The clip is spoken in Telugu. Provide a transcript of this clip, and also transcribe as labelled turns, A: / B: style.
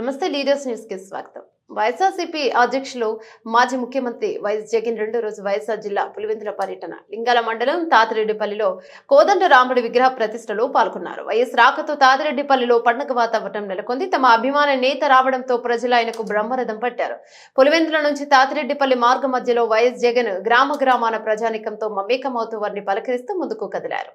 A: నమస్తే లీడర్స్ న్యూస్కి స్వాగతం. వైఎస్ఆర్సీపీ అధ్యక్షులు మాజీ ముఖ్యమంత్రి వైఎస్ జగన్ రెండో రోజు వైఎస్ఆర్ జిల్లా పులివెందుల పర్యటన. లింగాల మండలం తాతిరెడ్డిపల్లిలో కోదండ రాముడి విగ్రహ ప్రతిష్టలో పాల్గొన్నారు. వైఎస్ రాకతో తాతిరెడ్డిపల్లిలో పండగ వాతావరణం నెలకొంది. తమ అభిమాన నేత రావడంతో ప్రజలు ఆయనకు బ్రహ్మరథం పట్టారు. పులివెందుల నుంచి తాతిరెడ్డిపల్లి మార్గ మధ్యలో వైఎస్ జగన్ గ్రామ గ్రామాన ప్రజానికంతో మమేకమవుతూ వారిని పలకరిస్తూ ముందుకు కదిలారు.